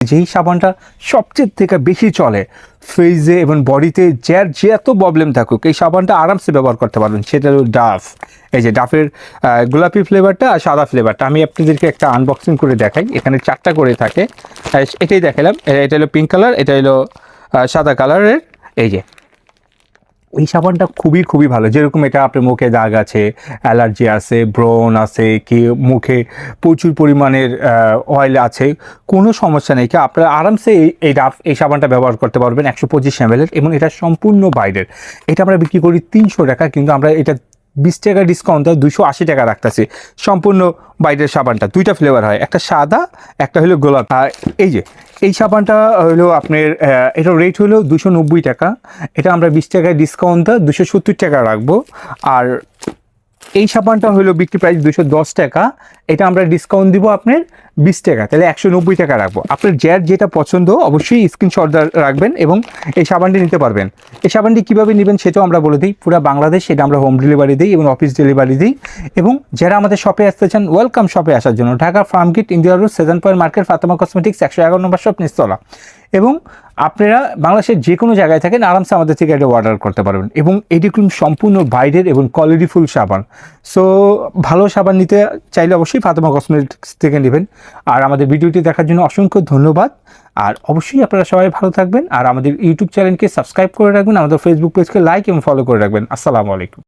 যেই সাবানটা সবচেয়ে থেকে বেশি চলে ফেজে এবং বডিতে, যার যে এত প্রবলেম থাকুক, এই সাবানটা আরামসে ব্যবহার করতে পারবেন। সেটা হলো ডাফ। এই যে ডাফের গোলাপি ফ্লেভারটা আর সাদা ফ্লেভারটা আমি আপনাদেরকে একটা আনবক্সিং করে দেখাই। এখানে চারটা করে থাকে। এটাই দেখালাম। এটা হলো পিঙ্ক কালার এটা হলো সাদা কালারের এই যে এই সাবানটা খুবই খুবই ভালো। যেরকম এটা আপনার মুখে দাগ আছে, অ্যালার্জি আছে ব্রন আছে, কি মুখে প্রচুর পরিমাণের অয়েল আছে, কোনো সমস্যা নেই। কি আপনারা আরামসে এই এই সাবানটা ব্যবহার করতে পারবেন একশো পঁচিশ এবং এটা সম্পূর্ণ বাইরের। এটা আমরা বিক্রি করি তিনশো টাকা, কিন্তু আমরা এটা বিশ টাকা ডিসকাউন্ট দুশো আশি টাকা রাখতেছে। সম্পূর্ণ বাইরের সাবানটা, দুইটা ফ্লেভার হয়, একটা সাদা, একটা হলো গোলাপ। আর এই যে, এই সাবানটা হলো আপনার এটার রেট হলো দুশো নব্বই টাকা। এটা আমরা বিশ টাকায় ডিসকাউন্ট দুশো সত্তর টাকা রাখব। আর এই সাবানটা হলো বিক্রি প্রাইস দুশো দশ টাকা। এটা আমরা ডিসকাউন্ট দিব আপনার বিশ টাকা, তাহলে একশো নব্বই টাকা রাখব। আপনার যার যেটা পছন্দ, অবশ্যই স্ক্রিনশট রাখবেন এবং এই সাবানটি নিতে পারবেন। এই সাবানটি কীভাবে নেবেন সেটাও আমরা বলে দিই। পুরো বাংলাদেশ সেটা আমরা হোম ডেলিভারি দিই এবং অফিস ডেলিভারি দিই। এবং যারা আমাদের শপে আসতে চান ওয়েলকাম শপে আসার জন্য। Dhaka Farmgate India road seven point market Fatema cosmetics একশো এগারো নম্বর শপ নিস্তলা এবং আপনারা বাংলাদেশের যে কোনো জায়গায় থাকেন, আরামসে আমাদের থেকে এটা অর্ডার করতে পারবেন। এবং এটি কিন্তু সম্পূর্ণ বাইরের এবং কোয়ালিটিফুল সাবান। সো ভালো সাবান নিতে চাইলে অবশ্যই ফাতেমা কসমেটিক্স থেকে নেবেন। আর আমাদের ভিডিওটি দেখার জন্য অসংখ্য ধন্যবাদ। আর অবশ্যই আপনারা সবাই ভালো থাকবেন, আর আমাদের ইউটিউব চ্যানেলকে সাবস্ক্রাইব করে রাখবেন, আমাদের ফেসবুক পেজকে লাইক এবং ফলো করে রাখবেন। আসসালামু আলাইকুম।